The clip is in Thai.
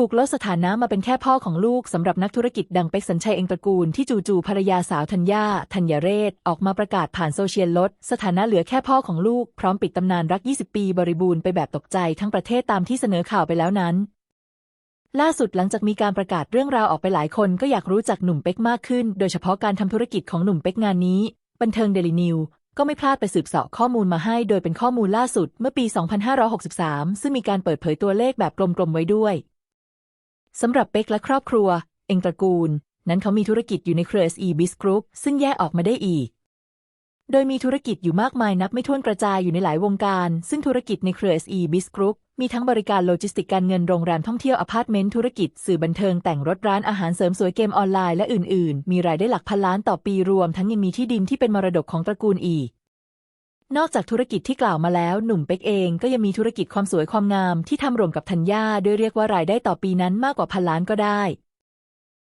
ถูกลดสถานะมาเป็นแค่พ่อของลูกสำหรับนักธุรกิจดังเป็กสัญชัยเองตระกูลที่จู่ๆภรรยาสาวธัญญาธัญเรศ ออกมาประกาศผ่านโซเชียลลด สถานะเหลือแค่พ่อของลูก พร้อมปิดตำนานรัก 20 ปีบริบูรณ์ไปแบบตกใจทั้งประเทศตามที่เสนอข่าวไปแล้วนั้น ล่าสุดหลังจากมีการประกาศเรื่องราวออกไปหลายคนก็อยากรู้จักหนุ่มเป็กมากขึ้น โดยเฉพาะการทำธุรกิจของหนุ่มเป็กงานนี้ บันเทิงเดลินิวก็ไม่พลาดไปสืบเสาะข้อมูลมาให้ โดยเป็นข้อมูลล่าสุดเมื่อปี 2563 ซึ่งมีการเปิดเผยตัวเลขแบบกลมๆไว้ด้วย สำหรับเป็กและครอบครัว เองตระกูล นั้นเขามีธุรกิจอยู่ในเครือ SE Biz Group ซึ่งแยกออกมาได้อีก โดยมีธุรกิจอยู่มากมายนับไม่ถ้วนกระจายอยู่ในหลายวงการ ซึ่งธุรกิจในเครือ SE Biz Group มีทั้งบริการโลจิสติกการเงินโรงแรมท่องเที่ยวอพาร์ตเมนต์ธุรกิจ สื่อบันเทิงแต่งรถร้านอาหารเสริมสวยเกมออนไลน์และอื่น ๆ มีรายได้หลักพันล้านต่อปีรวม ทั้งยังมีที่ดินที่เป็นมรดกของตระกูลอีก นอกจากธุรกิจที่กล่าวมาแล้ว หนุ่มเป็กเองก็ยังมีธุรกิจความสวยความงามที่ทำรวมกับธัญญาด้วยเรียกว่ารายได้ต่อปีนั้นมากกว่าพันล้านก็ได้